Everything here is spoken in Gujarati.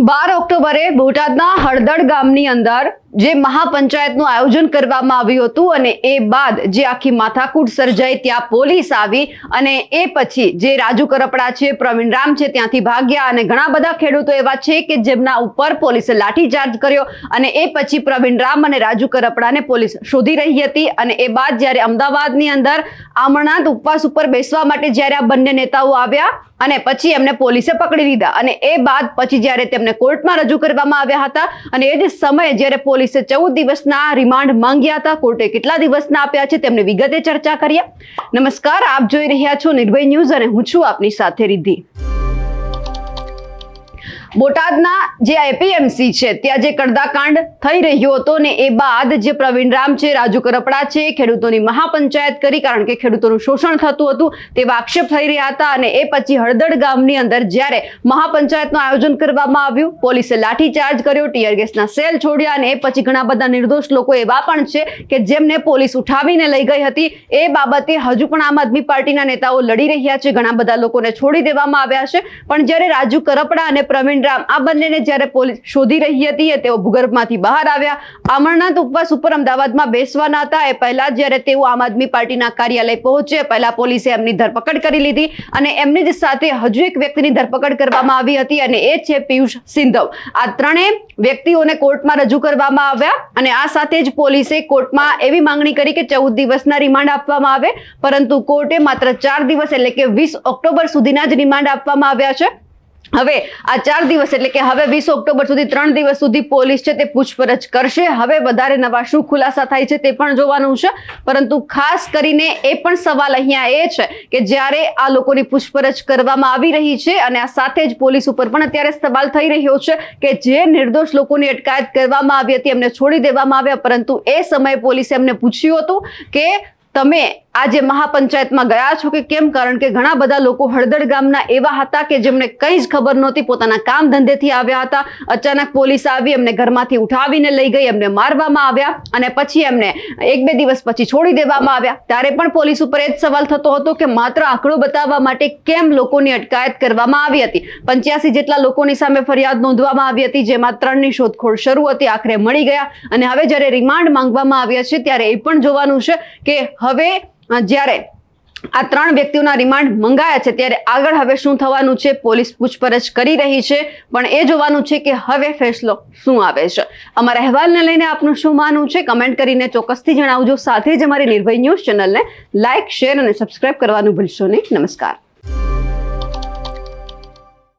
બાર ઓક્ટોબરે બોટાદના હળદડ ગામની અંદર જે મહાપંચાયતનું આયોજન કરવામાં આવ્યું હતું અને એ બાદ જે આખી માથાકૂટ સર્જાઈ, ત્યાં પોલીસ આવી અને એ પછી જે રાજુ કરપડા છે, પ્રવીણ રામ છે, ત્યાંથી ભાગ્યા અને ઘણા બધા ખેડૂતો એવા છે કે જેમના ઉપર પોલીસે લાઠીચાર્જ કર્યો અને એ પછી પ્રવીણ રામ અને રાજુ કરપડાને પોલીસ શોધી રહી હતી અને એ બાદ જ્યારે અમદાવાદની અંદર આમરણાંત ઉપવાસ ઉપર બેસવા માટે જ્યારે આ બંને નેતાઓ આવ્યા અને પછી એમને પોલીસે પકડી લીધા અને એ બાદ પછી જ્યારે તેમને કોર્ટમાં રજૂ કરવામાં આવ્યા હતા અને એ જ સમયે જ્યારે પોલીસે ચૌદ દિવસના રિમાન્ડ માંગ્યા હતા. કોર્ટે કેટલા દિવસના આપ્યા છે તેમને વિગતે ચર્ચા કરીએ. નમસ્કાર, આપ જોઈ રહ્યા છો નિર્ભય ન્યૂઝ અને હું છું આપની સાથે રિદ્ધિ. બોટાદના જે એપીએમસી છે, ત્યાં જે કડદાકાંડ થઈ રહ્યો હતો ને એ બાદ જે પ્રવીણ રામ છે, રાજુ કરપડા છે, ખેડૂતોની મહાપંચાયત કરી કારણ કે ખેડૂતોનું શોષણ થતું હતું, તેવા આક્ષેપ થઈ રહ્યા હતા અને એ પછી હળદડ ગામની અંદર જ્યારે મહાપંચાયતનું આયોજન કરવામાં આવ્યું, પોલીસે લાઠીચાર્જ કર્યો, ટીયર ગેસના સેલ છોડ્યા અને એ પછી ઘણા બધા નિર્દોષ લોકો એવા પણ છે કે જેમને પોલીસ ઉઠાવીને લઈ ગઈ હતી. એ બાબતે હજુ પણ આમ આદમી પાર્ટીના નેતાઓ લડી રહ્યા છે, ઘણા બધા લોકોને છોડી દેવામાં આવ્યા છે. પણ જ્યારે રાજુ કરપડા અને પ્રવીણ રામ. આ બંનેને જ્યારે પોલીસ શોધી રહી હતી તેઓ ભૂગર્ભમાંથી બહાર આવ્યા. અમરનાથ ઉપવાસ ઉપર અમદાવાદમાં બેસવાના હતા. એ પહેલા જ્યારે તેઓ આમ આદમી પાર્ટીના કાર્યાલય પહોંચે પહેલા પોલીસે એમની ધરપકડ કરી લીધી અને એમની જ સાથે હજુ એક વ્યક્તિની ધરપકડ કરવામાં આવી હતી અને એ છે પિયુષ સિંધવ. આ ત્રણેય વ્યક્તિઓને કોર્ટમાં રજૂ કરવામાં આવ્યા અને આ સાથે જ પોલીસે કોર્ટમાં એવી માંગણી કરી કે ચૌદ દિવસના રિમાન્ડ આપવામાં આવે. પરંતુ કોર્ટે માત્ર ચાર દિવસ એટલે કે વીસ ઓક્ટોબર સુધીના જ રિમાન્ડ આપવામાં આવ્યા છે. હવે આ ચાર દિવસ એટલે કે હવે વીસ ઓક્ટોબર સુધી ત્રણ દિવસ સુધી પોલીસ છે તે પૂછપરછ કરશે. હવે વધારે નવા શું ખુલાસા થાય છે તે પણ જોવાનું છે. પરંતુ ખાસ કરીને એ પણ સવાલ અહીંયા એ છે કે જ્યારે આ લોકોની પૂછપરછ કરવામાં આવી રહી છે અને આ સાથે જ પોલીસ ઉપર પણ અત્યારે સવાલ થઈ રહ્યો છે કે જે નિર્દોષ લોકોની અટકાયત કરવામાં આવી હતી એમને છોડી દેવામાં આવ્યા. પરંતુ એ સમયે પોલીસે એમને પૂછ્યું હતું કે તમે આજે મહાપંચાયતમાં ગયા છો કે કેમ? કારણ કે ઘણા બધા લોકો હળદર ગામના એવા હતા કે જેમને કંઈ જ ખબર નહોતી, પોતાના કામ ધંધેથી આવ્યા હતા. અચાનક પોલીસ આવી, એમને ઘરમાંથી ઉઠાવીને લઈ ગઈ, એમને મારવામાં આવ્યા અને પછી એમને એક બે દિવસ પછી છોડી દેવામાં આવ્યા. ત્યારે પણ પોલીસ ઉપર એ જ સવાલ થતો હતો કે માત્ર આંકડો બતાવવા માટે કેમ લોકોની અટકાયત કરવામાં આવી હતી? પંચ્યાસી જેટલા લોકોની સામે ફરિયાદ નોંધવામાં આવી હતી, જેમાં ત્રણની શોધખોળ શરૂ હતી, આખરે મળી ગયા અને હવે જ્યારે રિમાન્ડ માંગવામાં આવ્યા છે, ત્યારે એ પણ જોવાનું છે કે હવે જ્યારે આ ત્રણ વ્યક્તિઓના રિમાન્ડ મંગાયા છે, ત્યારે આગળ હવે શું થવાનું છે, પોલીસ પૂછપરછ કરી રહી છે, પણ એ જોવાનું છે કે હવે ફેસલો શું આવે છે. અમારા અહેવાલને લઈને આપનું શું માનવું છે, કમેન્ટ કરીને ચોક્કસથી જણાવજો. સાથે જ અમારી નિર્ભય ન્યૂઝ ચેનલને લાઇક શેર અને સબસ્ક્રાઇબ કરવાનું ભૂલશો નહીં. નમસ્કાર.